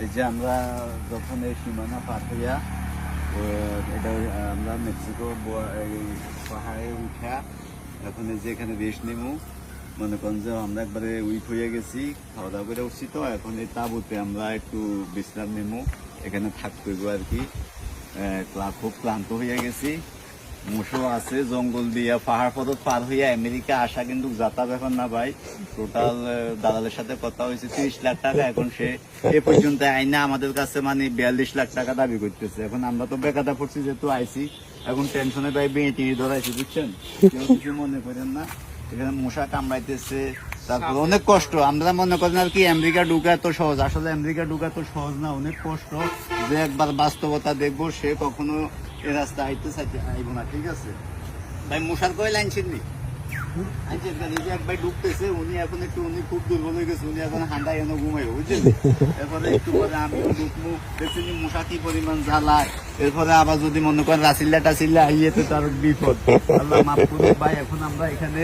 এই যে আমরা যখন এই সীমানা পার হইয়া এটা আমরা মেক্সিকো পাহাড়ে উঠা এখন এই যে এখানে রেস্ট নেমু। মনে করেন যে আমরা একবারে উইক হয়ে গেছি খাওয়া দাওয়া করে উঠছি তো এখন এই তাবুতে আমরা একটু বিশ্রাম নেমু। এখানে থাকতে আর কি। আহ, ক্লা- খুব ক্লান্ত হয়ে গেছি। মুসো আছে জঙ্গল দিয়া পাহাড় পর্বত পার হইয়া আমেরিকা আসা কিন্তু যাতা ব্যাপার না ভাই। টোটাল দালালের সাথে কথা হয়েছে তিরিশ লাখ টাকা। এখন সে এ পর্যন্ত আইনা আমাদের কাছে মানে বিয়াল্লিশ লাখ টাকা দাবি করতেছে। এখন আমরা তো বেকাদা পড়ছি যেহেতু আইসি। এখন টেনশনে ভাই বেঁয়ে টেনে ধরাইছি বুঝছেন? কেউ কিছু মনে করেন না। এখানে মশা কামড়াইতেছে তারপর অনেক কষ্ট। আমরা মনে করেন আর কি আমেরিকা ঢুকা তো সহজ। আসলে আমেরিকা ঢুকা তো সহজ না অনেক কষ্ট। যে একবার বাস্তবতা দেখব সে কখনো এ রাস্তা আইতে চাইতে আইব না ঠিক আছে? ভাই মশার কয় লাইন ছিনলি এরপরে আবার যদি মনে করেন রাসিল্লা টাসিল্লা আইয়ে তো তার বিপদ ভাই এখন আমরা এখানে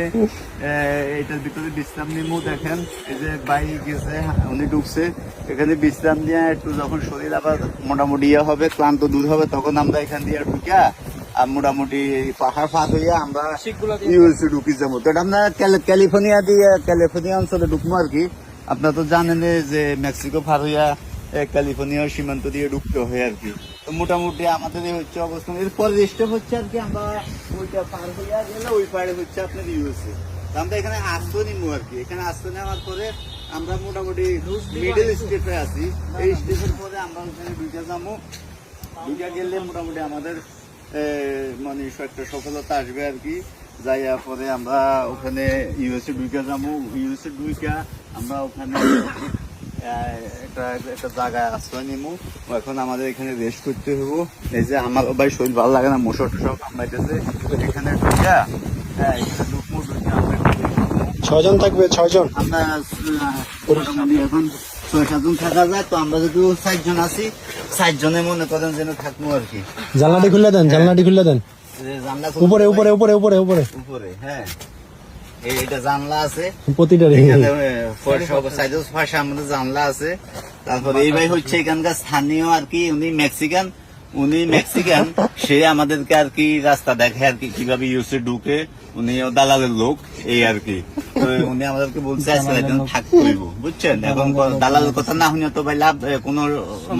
এটার ভিতরে বিশ্রাম নিমু দেখেন এই যে ভাই গেছে উনি ঢুকছে এখানে বিশ্রাম নিয়ে একটু যখন শরীর আবার মোটামুটি ইয়ে হবে ক্লান্ত দূর হবে তখন আমরা এখান দিয়ে ঢুকিয়া মোটামুটি পাহাড় পার হইয়া আমরা ইউএসএ ঢুকি যাব। তো এটা আমরা ক্যালিফোর্নিয়া দিয়ে ক্যালিফোর্নিয়া অঞ্চলে ঢুকবো আর কি। আপনারা তো জানেন যে মেক্সিকো পার হইয়া ক্যালিফোর্নিয়া সীমান্ত দিয়ে ঢুকতে হয় আর কি। তো মোটামুটি আমাদের এই হচ্ছে অবস্থান এরপর স্টেপ হচ্ছে আর কি আমরা ওইটা পার হইয়া গেলে ওই পাড়ে হচ্ছে আপনার ইউএসএ আমরা এখানে আশ্রয় নিবো আর কি। এখানে আশ্রয় নেওয়ার পরে আমরা মোটামুটি মিডল স্টেপে আছি। এই স্টেপের পরে আমরা ওখানে ঢুকে যাব। ঢুকে গেলে মোটামুটি আমাদের মানে একটা সফলতা আসবে আর কি। যাইয়া পরে আমরা ওখানে ইউএসএ ঢুকে যাব। ইউএসএ ঢুকে আমরা ওখানে একটা একটা জায়গায় আশ্রয় নিবো। এখন আমাদের এখানে রেস্ট করতে হব। এই যে আমার ভাই শরীর ভালো লাগে না মশর টসর কামড়াইতেছে। এখানে ঢুকে হ্যাঁ এখানে ঢুকবো ঢুকে আমরা একটু ছয়জন থাকবে ছয়জন? আমরা এখন ছয় সাতজন থাকা যায় তো আমরা যদি ষাটজন আছি ষাটজনে মনে করেন যেন থাকব আর কি। জানলাটি খুলে দেন জানলাটি খুলে দেন। উপরে উপরে উপরে উপরে উপরে। উপরে হ্যাঁ। এই- এইটা জানলা আছে প্রতিটা সাইডে পাশে আমাদের জানলা আছে। তারপরে এই ভাই হচ্ছে এখানকার স্থানীয় আর কি উনি মেক্সিকান। উনি মেক্সিকান সে আমাদেরকে আর কি রাস্তা দেখে আর কি কীভাবে ইউসে ঢুকে উনি দালালের লোক এই আর কি। তো উনি আমাদেরকে বলছে আজকে একজন থাকতে হইব বুঝছেন? এখন দালালের কথা না শুনে তো ভাই লাভ কোন কোনো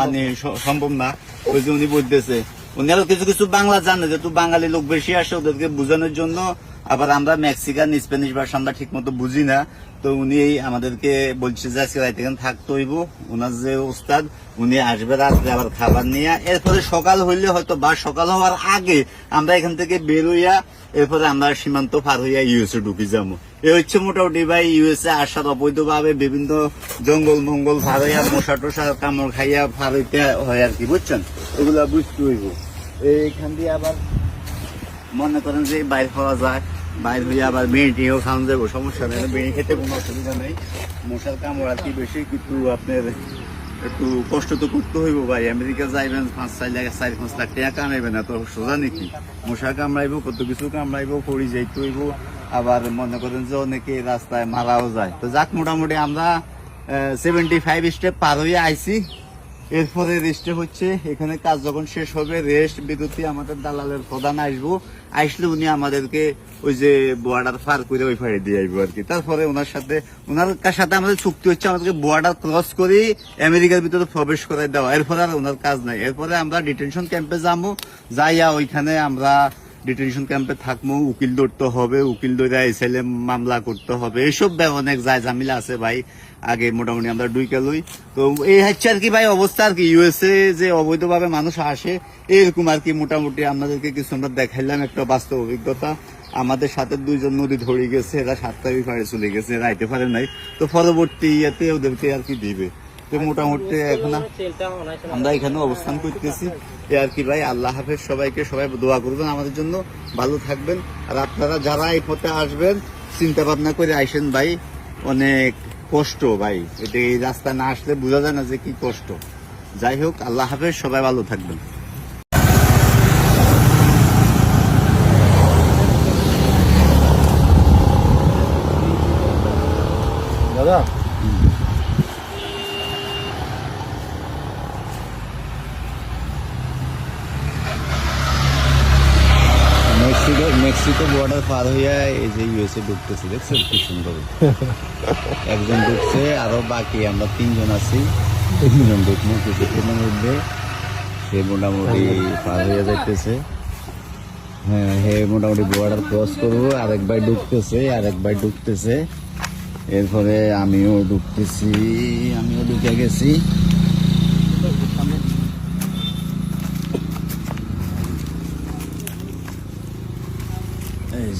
মানে সম্ভব না। ওই যে উনি বলতেছে উনি আরও কিছু কিছু বাংলা জানে যেহেতু বাঙালি লোক বেশি আসে ওদেরকে বোঝানোর জন্য আবার আমরা মেক্সিকান, স্প্যানিশ ভাষা আমরা ঠিক মতো বুঝি না। তো উনি আমাদেরকে বলছে যে আজকে রাইতে এখানে থাকতে হইব। ওনার যে উস্তাদ উনি আসবে রাত্রে আবার খাবার নিয়ে। এরপরে সকাল হইলে হয়তো বা সকাল হওয়ার আগে আমরা এখান থেকে বের হইয়া এরপরে আমরা সীমান্ত পার হইয়া ইউএসএ ঢুকি যাব। এ হচ্ছে মোটামুটি ভাই ইউএসএ আসার অবৈধভাবে বিভিন্ন জঙ্গল মঙ্গল ফার হইয়া মশা টসা কামড় খাইয়া ফার হইতে হয় আর কি, বুঝছেন? এগুলা বুঝতে হইব। এইখান দিয়ে আবার মনে করেন যে বাইর খাওয়া যায়। বাইর হয়ে আবার বেঁটিও খাওয়ান যাব, সমস্যা নেই। বেঁড়ি খেতে কোনো অসুবিধা নেই। মশার কামড় আর কি বেশি, কিন্তু আপনার একটু কষ্ট তো করতে হইব ভাই। আমেরিকা যাইবেন, পাঁচ, চার লাখ, চার, পাঁচ লাখ টাকা কামাইবেন না তো সোজা নাকি? মশা কামড়াইবো, কত কিছু কামড়াইবো, পড়ি যাইতে হইব। আবার মনে করেন যে অনেকে রাস্তায় মারাও যায়। তো যাক, মোটামুটি আমরা সেভেন্টি ফাইভ স্টেপ পার হয়ে আইছি। এরপরে রেস্টে হচ্ছে, এখানে কাজ যখন শেষ হবে, রেস্ট, বিরতি, আমাদের দালালের প্রধান আসব। আসলে উনি আমাদেরকে ওই যে বর্ডার পার করে ওই ফাড়ে দিয়ে আসব আর কি। তারপরে ওনার সাথে ওনার সাথে আমাদের চুক্তি হচ্ছে, আমাদেরকে বর্ডার ক্রস করে আমেরিকার ভিতরে প্রবেশ করে দেওয়া। এরপরে আর ওনার কাজ নাই। এরপরে আমরা ডিটেনশন ক্যাম্পে যাব। যাইয়া ওইখানে আমরা ডিটেনশন ক্যাম্পে থাকব। উকিল ধরতে হবে, উকিল ধরে এসএলএ মামলা করতে হবে। ব্যাপার অনেক যায় ঝামেলা আছে ভাই। আগে মোটামুটি আমরা ডুইকা লই। তো এই হচ্ছে আর কি ভাই অবস্থা আর কি ইউএসএ যে অবৈধভাবে মানুষ আসে, এরকম আর কি মোটামুটি আপনাদেরকে কিছু আমরা দেখাইলাম একটা বাস্তব অভিজ্ঞতা। আমাদের সাথে দুইজন নদী ধরে গেছে, এরা সাতটা পারে চলে গেছে, এরা আইতে পারে নাই। তো পরবর্তী ইয়েতে ওদেরকে আর কি দিবে। তো মোটামুটি এখন আমরা এখানে অবস্থান করতেছি। এ আর কি ভাই, আল্লাহ হাফেজ, সবাইকে সবাই দোয়া করবেন আমাদের জন্য। ভালো থাকবেন। আর আপনারা যারা এই পথে আসবেন, চিন্তা ভাবনা করে আইসেন ভাই, অনেক কষ্ট ভাই। এটা এই রাস্তা না আসলে বোঝা যায় না যে কি কষ্ট। যাই হোক, আল্লাহ হাফেজ, সবাই ভালো থাকবেন দাদা মেক্সিকো বর্ডার পার হইয়া এই যে ইউএসএ ঢুকতেছে দেখছেন কি সুন্দর? একজন ঢুকছে আরও বাকি আমরা তিনজন আছি। তিনজন ঢুকবো কিছুক্ষণের মধ্যে সে মোটামুটি পার হইয়া যাইতেছে। হ্যাঁ হে মোটামুটি বর্ডার ক্রস করব আরেকবার ঢুকতেছে আরেকবার ঢুকতেছে। এরপরে আমিও ঢুকতেছি আমিও ঢুকে গেছি।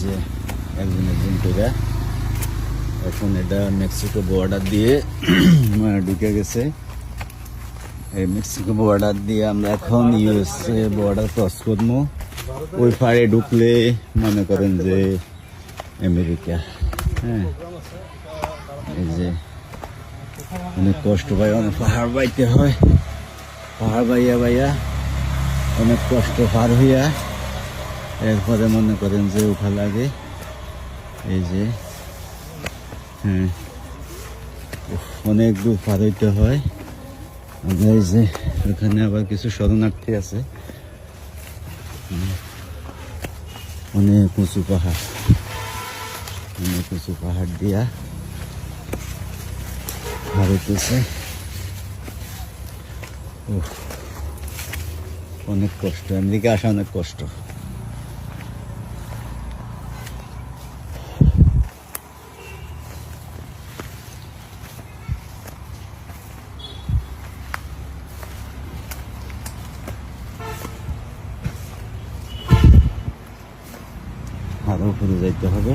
যে একজন একজন করে এখন এটা মেক্সিকো বর্ডার দিয়ে ঢুকে গেছে। এই মেক্সিকো বর্ডার দিয়ে আমরা এখন ইউএসএ বর্ডার ক্রস করব। ওই পাড়ে ঢুকলে মনে করেন যে আমেরিকা। হ্যাঁ। এই যে অনেক কষ্ট পাই অনেক পাহাড় বাইতে হয়। পাহাড় বাইয়া বাইয়া অনেক কষ্ট পার হইয়া এরপরে মনে করেন যে উঠা লাগে। এই যে হ্যাঁ। অনেক দূর পার হইতে হয়। এই যে, এখানে আবার কিছু শরণার্থী আছে। অনেক উঁচু পাহাড়। অনেক উঁচু পাহাড় দিয়া পার হইতেছে। অনেক কষ্ট। আমেরিকা আসা অনেক কষ্ট। আরও উপরে যাইতে হবে।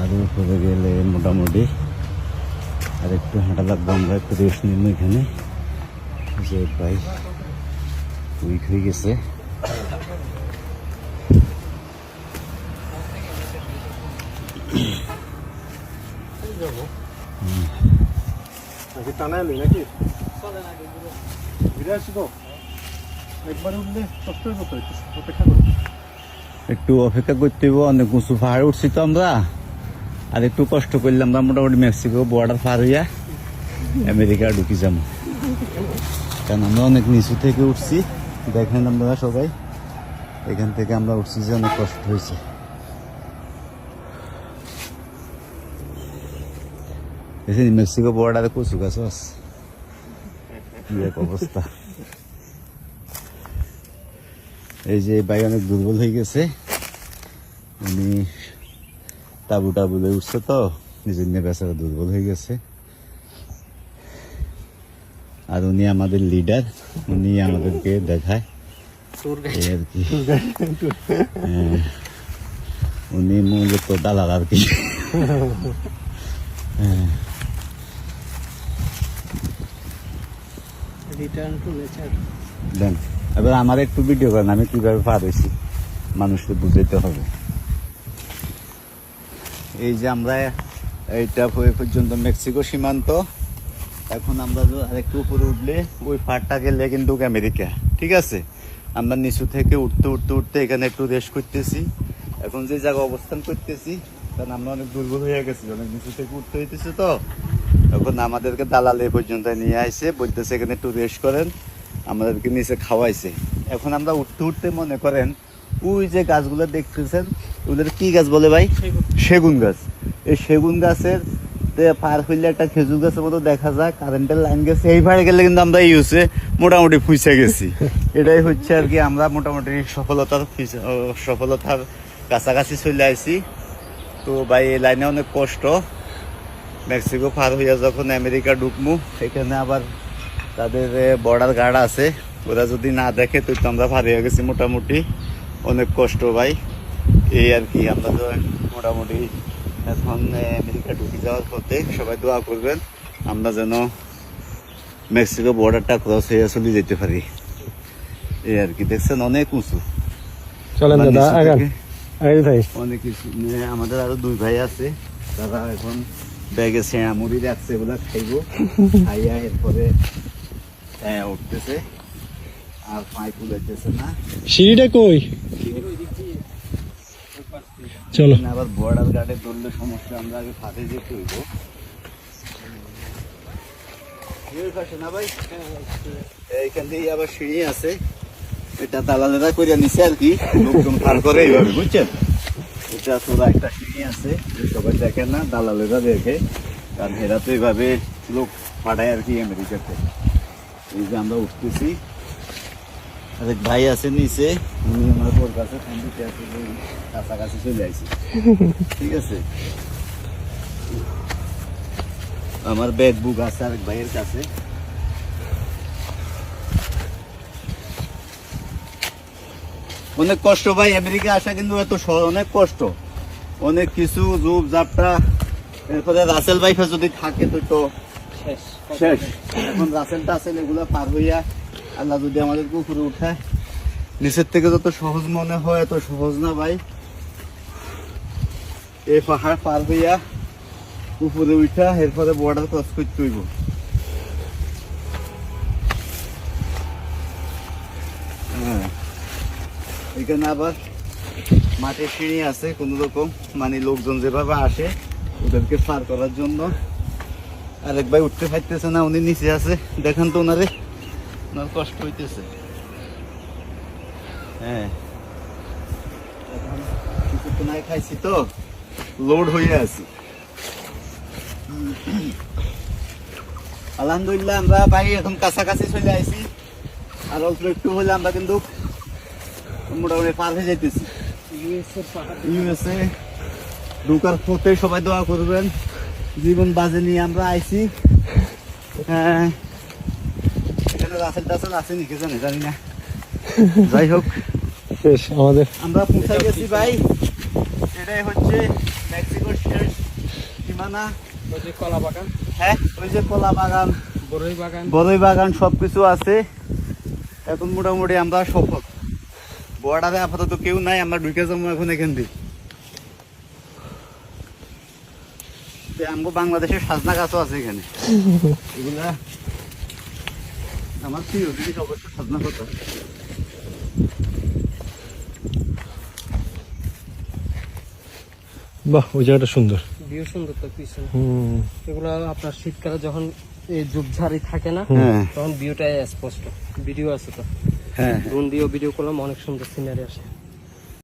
আরও উপরে গেলে মোটামুটি আর একটু হাঁটা লাগবে। আমরা একটু রেস্ট নিব এখানে। যে প্রায় উইক হয়ে গেছে। নাকি টানা এলি নাকি? ঘুরে আসি তো। একবার উঠলে কষ্ট হয়ে যেত অপেক্ষা করো। একটু অপেক্ষা করতে হইব, অনেক উঁচু পাহাড়ে উঠছি তো আমরা। আর একটু কষ্ট করলাম আমরা মোটামুটি মেক্সিকো বর্ডার পার হইয়া আমেরিকা ঢুকি যাব কারণ আমরা অনেক নিচু থেকে উঠছি। দেখেন আমরা সবাই, এখান থেকে আমরা উঠছি যে অনেক কষ্ট হয়েছে। মেক্সিকো বর্ডারে কচু গাছ অবস্থা। এই যে ভাই অনেক দুর্বল হয়ে গেছে। উনি তাবু টাবুলে উঠছে তো নিজের নিয়ে বেচারা দুর্বল হয়ে গেছে। আর উনি আমাদের লিডার উনি আমাদেরকে দেখায়। আর কি। হ্যাঁ। উনি মূলত দালাল আর কি। রিটার্ন টু নেচার দেন এবার আমার একটু ভিডিও করেন, আমি কীভাবে পার হয়েছি? মানুষকে বুঝাইতে হবে। এই যে আমরা এইটা হয়ে পর্যন্ত মেক্সিকো সীমান্ত। এখন আমরা আরেকটু উপরে উঠলে, ওই পাড়টা গেলে কিন্তু আমেরিকা। ঠিক আছে? আমরা নিচু থেকে উঠতে উঠতে উঠতে এখানে একটু রেস্ট করতেছি। এখন যে জায়গায় অবস্থান করতেছি, কারণ আমরা অনেক দুর্বল হয়ে গেছি, অনেক নিচু থেকে উঠতে হইতেছে তো। এখন আমাদেরকে দালাল পর্যন্ত নিয়ে আসে, বলতেছে এখানে একটু রেস্ট করেন। আমাদেরকে নিচে খাওয়াইছে। এখন আমরা উঠতে উঠতে মনে করেন ওই যে গাছগুলো দেখতেছেন ওদের কি গাছ বলে ভাই? সেগুন গাছ। এই সেগুন গাছের পার হইলে একটা খেজুর গাছের মতো দেখা যায় কারেন্টের লাইন গেছে। এই ভাড়ে গেলে কিন্তু আমরা ইউসে মোটামুটি ফুঁসে গেছি। এটাই হচ্ছে আর কি আমরা মোটামুটি সফলতার সফলতার কাছাকাছি চলে আসি তো ভাই এই লাইনে অনেক কষ্ট। মেক্সিকো পার হইয়া যখন আমেরিকা ঢুকমু এখানে আবার তাদের বর্ডার গার্ড আছে। ওরা যদি না দেখে তো আমরা পার হয়ে গেছি মোটামুটি। অনেক কষ্ট ভাই। এই আর কি আমরা তো মোটামুটি এখন আমেরিকা ঢুকে যাওয়ার পথে সবাই দোয়া করবেন আমরা যেন মেক্সিকো বর্ডারটা ক্রস হয়ে চলে যেতে পারি। এই আর কি দেখছেন অনেক উঁচু। চলেন দাদা ভাই। অনেক কিছু মানে আমাদের আরও দুই ভাই আছে। তারা এখন ব্যাগে সেঁড়া মুড়ি রাখছে এগুলা খাইবো। খাইয়া এরপরে হ্যাঁ, উঠতেছে। আর না। সিঁড়িটা কই? চলো। আবার বর্ডার গার্ডে ধরলে সমস্যা আমরা আগে যেতে হইব। এইখান দিয়ে আবার সিঁড়ি আছে। এটা দালালেরা করে নিছে আর কি। লোকজন পার করে এইভাবে বুঝছেন? এটা তোরা একটা সিঁড়ি আছে সবাই দেখে না দালালেরা দেখে। কারণ এরা তো এইভাবে লোক পাঠায় আর কি আমেরিকাতে এই যে আমরা উঠতেছি। আরেক ভাই আছে নিচে, উনি আমার কাছে আছে কাছাকাছি চলে আইছি। ঠিক আছে? আমার ব্যাগ বুক আছে আরেক ভাইয়ের কাছে। অনেক কষ্ট ভাই, আমেরিকা আসা কিন্তু এত অনেক কষ্ট। অনেক কিছু জুব জাপটা। এরপরে রাসেল বাইফে যদি থাকে তো শেষ। এখন রাসেল টাসেল এগুলো পার হইয়া আল্লাহ যদি আমাদের উঠায় নিচের থেকে যত সহজ মনে হয় এত সহজ না ভাই। এই পাহাড় পার হইয়া উপরে উঠা এরপরে বর্ডার ক্রস করতে হইব। হ্যাঁ। এখানে আবার মাটির সিঁড়ি আছে কোন রকম। মানে লোকজন যেভাবে আসে ওদেরকে পার করার জন্য। আরেক ভাই উঠতে পারতেছে না উনি নিচে আছে। দেখেন তো ওনারে ওনার কষ্ট হইতেছে। হ্যাঁ। এখন কিছুক্ষণ আগে খাইছি তো লোড হয়ে আছি। আলহামদুলিল্লাহ আমরা ভাই এখন কাছাকাছি চলে আইছি। আর অল্প একটু হলে আমরা কিন্তু মোটামুটি পার হয়ে যাইতেছি। ইউএসএ ঢুকার পথে সবাই দোয়া করবেন। জীবন বাজে নিয়ে আমরা আইছি। হ্যাঁ, এখানে রাসেল টাসেল আছে নাকি জানি জানি না। যাই হোক। শেষ আমাদের। আমরা পৌঁছে গেছি ভাই। এটাই হচ্ছে মেক্সিকোর শেষ সীমানা। ওই যে কলা বাগান হ্যাঁ ওই যে কলা বাগান। বড়ই বাগান। বড়ই বাগান সবকিছু আছে। এখন মোটামুটি আমরা সফল। বর্ডারে আপাতত কেউ নাই আমরা ঢুকে যাব এখন এখান থেকে আমগো বাংলাদেশের সাজনা গাছও আছে এখানে। এগুলা আমার প্রিয় জিনিস অবশ্য সাজনা কত বাহ ওই জায়গাটা সুন্দর। ভিউ সুন্দর তো পিছনে। হুম। এগুলো আপনার শীতকালে যখন এই ঝুপঝাড়ি থাকে না হ্যাঁ তখন ভিউটা স্পষ্ট। ভিডিও আছে তো। হ্যাঁ ড্রোন দিয়েও ভিডিও করলাম অনেক সুন্দর সিনারি আসে।